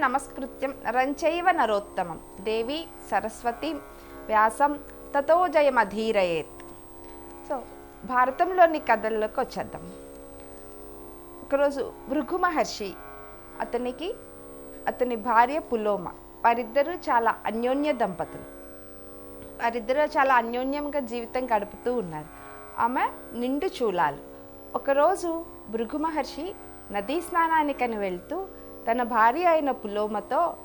నమస్కృత్యం రంచైవ నరోత్తమం. దేవి సరస్వతి వ్యాసం తతో జయమధీరయేత్. సో భారతంలోని కథల్లోకి వచ్చేద్దాం. ఒకరోజు భృగు మహర్షి అతనికి అతని భార్య పులోమ వారిద్దరూ చాలా అన్యోన్య దంపతులు. వారిద్దరూ చాలా అన్యోన్యంగా జీవితం గడుపుతూ ఉన్నారు. ఆమె నిండు చూలాలు. ఒకరోజు భృగు మహర్షి నదీ స్నానానికని వెళ్తూ తన భార్య అయిన పులోమతో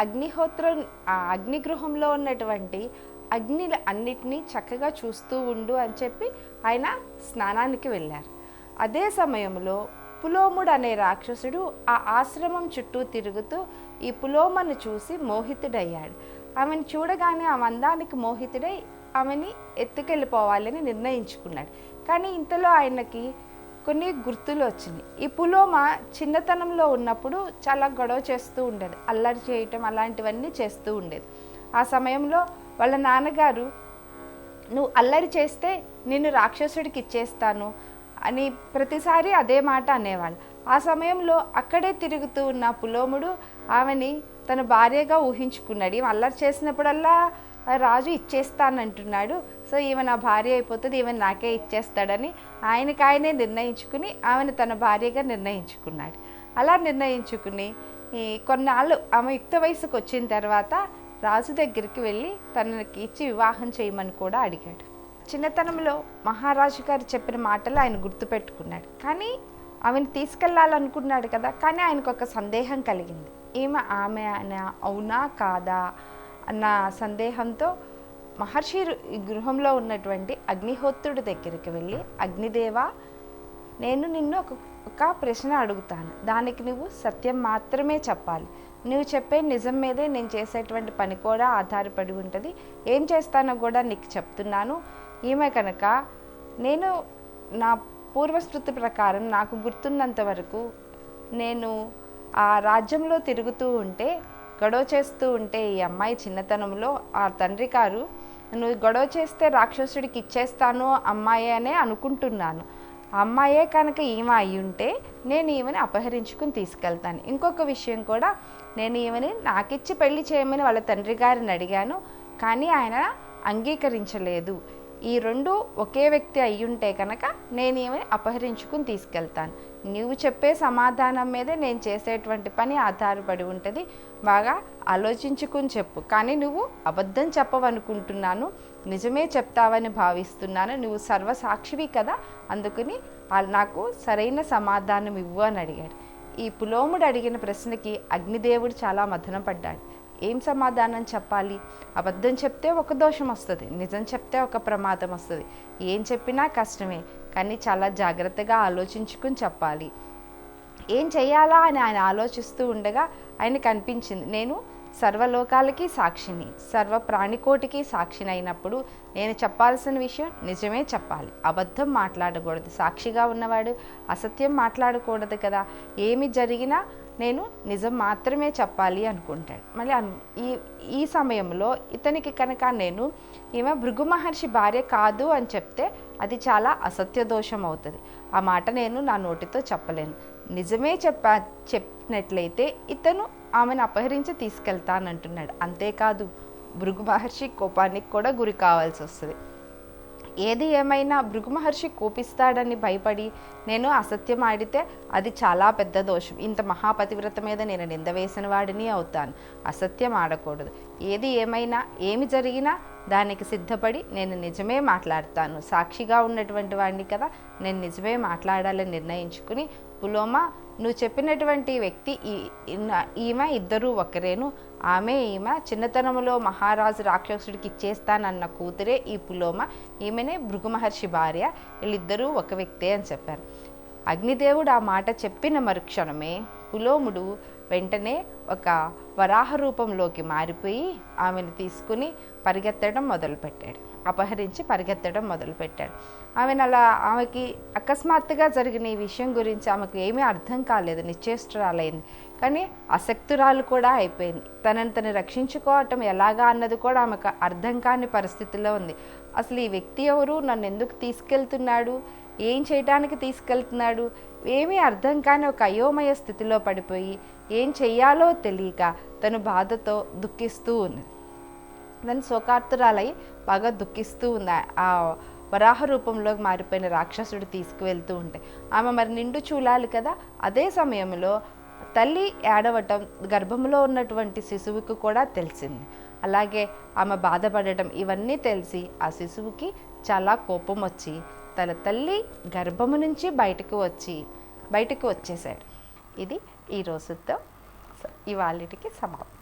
అగ్నిహోత్రం ఆ అగ్నిగృహంలో ఉన్నటువంటి అగ్ని అన్నిటినీ చక్కగా చూస్తూ ఉండు అని చెప్పి ఆయన స్నానానికి వెళ్ళారు. అదే సమయంలో పులోముడు అనే రాక్షసుడు ఆ ఆశ్రమం చుట్టూ తిరుగుతూ ఈ పులోమను చూసి మోహితుడయ్యాడు. ఆమెను చూడగానే ఆమె అందానికి మోహితుడై ఆమెని ఎత్తుకెళ్ళిపోవాలని నిర్ణయించుకున్నాడు. కానీ ఇంతలో ఆయనకి కొన్ని గుర్తులు వచ్చినాయి. ఈ పులోమ చిన్నతనంలో ఉన్నప్పుడు చాలా గొడవ చేస్తూ ఉండేది. అల్లరి చేయటం అలాంటివన్నీ చేస్తూ ఉండేది. ఆ సమయంలో వాళ్ళ నాన్నగారు నువ్వు అల్లరి చేస్తే నిన్ను రాక్షసుడికి ఇచ్చేస్తాను అని ప్రతిసారి అదే మాట అనేవాళ్ళు. ఆ సమయంలో అక్కడే తిరుగుతూ ఉన్న పులోముడు ఆమెని తన భార్యగా ఊహించుకున్నాడు. ఈమె అల్లరి చేసినప్పుడల్లా రాజు ఇచ్చేస్తానంటున్నాడు. సో ఈమె నా భార్య అయిపోతుంది ఈమె నాకే ఇచ్చేస్తాడని ఆయనకి ఆయనే నిర్ణయించుకుని ఆమెను తన భార్యగా నిర్ణయించుకున్నాడు. అలా నిర్ణయించుకుని ఈ కొన్నాళ్ళు ఆమె యుక్త వయసుకు వచ్చిన తర్వాత రాజు దగ్గరికి వెళ్ళి తనకి ఇచ్చి వివాహం చేయమని కూడా అడిగాడు. చిన్నతనంలో మహారాజు గారు చెప్పిన మాటలు ఆయన గుర్తుపెట్టుకున్నాడు. కానీ ఆమెను తీసుకెళ్ళాలనుకున్నాడు కదా కానీ ఆయనకు ఒక సందేహం కలిగింది. ఈమె ఆమె అవునా కాదా అన్న సందేహంతో మహర్షి గృహంలో ఉన్నటువంటి అగ్నిహోత్రుడి దగ్గరికి వెళ్ళి అగ్నిదేవ నేను నిన్ను ఒక ఒక ప్రశ్న అడుగుతాను. దానికి నువ్వు సత్యం మాత్రమే చెప్పాలి. నువ్వు చెప్పే నిజం మీదే నేను చేసేటువంటి పని కూడా ఆధారపడి ఉంటుంది. ఏం చేస్తానో కూడా నీకు చెప్తున్నాను. ఈమె కనుక నేను నా పూర్వస్మృతి ప్రకారం నాకు గుర్తున్నంత వరకు నేను ఆ రాజ్యంలో తిరుగుతూ ఉంటే గొడవ చేస్తూ ఉంటే ఈ అమ్మాయి చిన్నతనంలో ఆ తండ్రి గారు నువ్వు గొడవ చేస్తే రాక్షసుడికి ఇచ్చేస్తాను అమ్మాయి అనే అనుకుంటున్నాను. అమ్మాయే కనుక ఈమె అయి ఉంటే నేను ఈమెని అపహరించుకుని తీసుకెళ్తాను. ఇంకొక విషయం కూడా నేను ఈమెని నాకిచ్చి పెళ్ళి చేయమని వాళ్ళ తండ్రి గారిని అడిగాను కానీ ఆయన అంగీకరించలేదు. ఈ రెండు ఒకే వ్యక్తి అయ్యుంటే కనుక నేను ఈమెని అపహరించుకుని తీసుకెళ్తాను. నువ్వు చెప్పే సమాధానం మీదే నేను చేసేటువంటి పని ఆధారపడి ఉంటుంది. బాగా ఆలోచించుకుని చెప్పు. కానీ నువ్వు అబద్ధం చెప్పవనుకుంటున్నాను. నిజమే చెప్తావని భావిస్తున్నాను. నువ్వు సర్వసాక్షివి కదా. అందుకని నాకు సరైన సమాధానం ఇవ్వు అని అడిగాడు. ఈ పులోముడు అడిగిన ప్రశ్నకి అగ్నిదేవుడు చాలా మదనపడ్డాడు ఏం సమాధానం చెప్పాలి? అబద్ధం చెప్తే ఒక దోషం వస్తుంది. నిజం చెప్తే ఒక ప్రమాదం వస్తుంది. ఏం చెప్పినా కష్టమే. కానీ చాలా జాగ్రత్తగా ఆలోచించుకుని చెప్పాలి. ఏం చేయాలా అని ఆయన ఆలోచిస్తూ ఉండగా ఆయనకు అనిపించింది నేను సర్వలోకాలకి సాక్షిని సర్వ ప్రాణికోటికి సాక్షిని అయినప్పుడు నేను చెప్పాల్సిన విషయం నిజమే చెప్పాలి. అబద్ధం మాట్లాడకూడదు. సాక్షిగా ఉన్నవాడు అసత్యం మాట్లాడకూడదు కదా. ఏమి జరిగినా నేను నిజం మాత్రమే చెప్పాలి అనుకుంటాడు. మళ్ళీ ఈ ఈ సమయంలో ఇతనికి కనుక నేను ఈమె భృగు మహర్షి భార్య కాదు అని చెప్తే అది చాలా అసత్య దోషం అవుతుంది. ఆ మాట నేను నా నోటితో చెప్పలేను. నిజమే చెప్పా చెప్పినట్లయితే ఇతను ఆమెను అపహరించి తీసుకెళ్తానంటున్నాడు. అంతేకాదు భృగు మహర్షి కోపానికి కూడా గురి కావాల్సి వస్తుంది. ఏది ఏమైనా భృగు మహర్షి కోపిస్తాడని భయపడి నేను అసత్యం ఆడితే అది చాలా పెద్ద దోషం. ఇంత మహాపతివ్రత మీద నేను నింద వేసిన వాడిని అవుతాను. అసత్యం ఆడకూడదు. ఏది ఏమైనా ఏమి జరిగినా దానికి సిద్ధపడి నేను నిజమే మాట్లాడతాను. సాక్షిగా ఉన్నటువంటి వాడిని కదా నేను నిజమే మాట్లాడాలని నిర్ణయించుకుని పులోమ నువ్వు చెప్పినటువంటి వ్యక్తి ఈ ఈమె ఇద్దరూ ఒకరేను. ఆమె ఈమె చిన్నతనంలో మహారాజు రాక్షసుడికి ఇచ్చేస్తానన్న కూతురే ఈ పులోమ. ఈమెనే భృగు మహర్షి భార్య. వీళ్ళిద్దరూ ఒక వ్యక్తే అని చెప్పారు. అగ్నిదేవుడు ఆ మాట చెప్పిన మరుక్షణమే పులోముడు వెంటనే ఒక వరాహ రూపంలోకి మారిపోయి ఆమెను తీసుకుని పరిగెత్తడం మొదలుపెట్టాడు. అపహరించి పరిగెత్తడం మొదలుపెట్టాడు. ఆమెను అలా ఆమెకి అకస్మాత్తుగా జరిగిన ఈ విషయం గురించి ఆమెకు ఏమీ అర్థం కాలేదు నిశ్చేష్టురాలైంది. కానీ అసక్తురాలు కూడా అయిపోయింది. తనని తను రక్షించుకోవటం ఎలాగా అన్నది కూడా ఆమెకు అర్థం కాని పరిస్థితిలో ఉంది. అసలు ఈ వ్యక్తి ఎవరు? నన్ను ఎందుకు తీసుకెళ్తున్నాడు? ఏం చేయడానికి తీసుకెళ్తున్నాడు? ఏమీ అర్థం కాని ఒక అయోమయ స్థితిలో పడిపోయి ఏం చెయ్యాలో తెలియక తను బాధతో దుఃఖిస్తూ ఉంది దాని శోకార్తురాలై బాగా దుఃఖిస్తూ ఉంది ఆ- ఆ వరాహ రూపంలో మారిపోయిన రాక్షసుడు తీసుకువెళ్తూ ఉంటే ఆమె మరి నిండు చూలాలి కదా. అదే సమయంలో తల్లి ఏడవటం గర్భంలో ఉన్నటువంటి శిశువుకు కూడా తెలిసింది. అలాగే ఆమె బాధపడటం ఇవన్నీ తెలిసి ఆ శిశువుకి చాలా కోపం వచ్చి తన తల్లి గర్భము నుంచి బయటకు వచ్చి బయటకు వచ్చేసాడు ఇది ఈ రోజుతో ఇవాళకి సమాప్తం.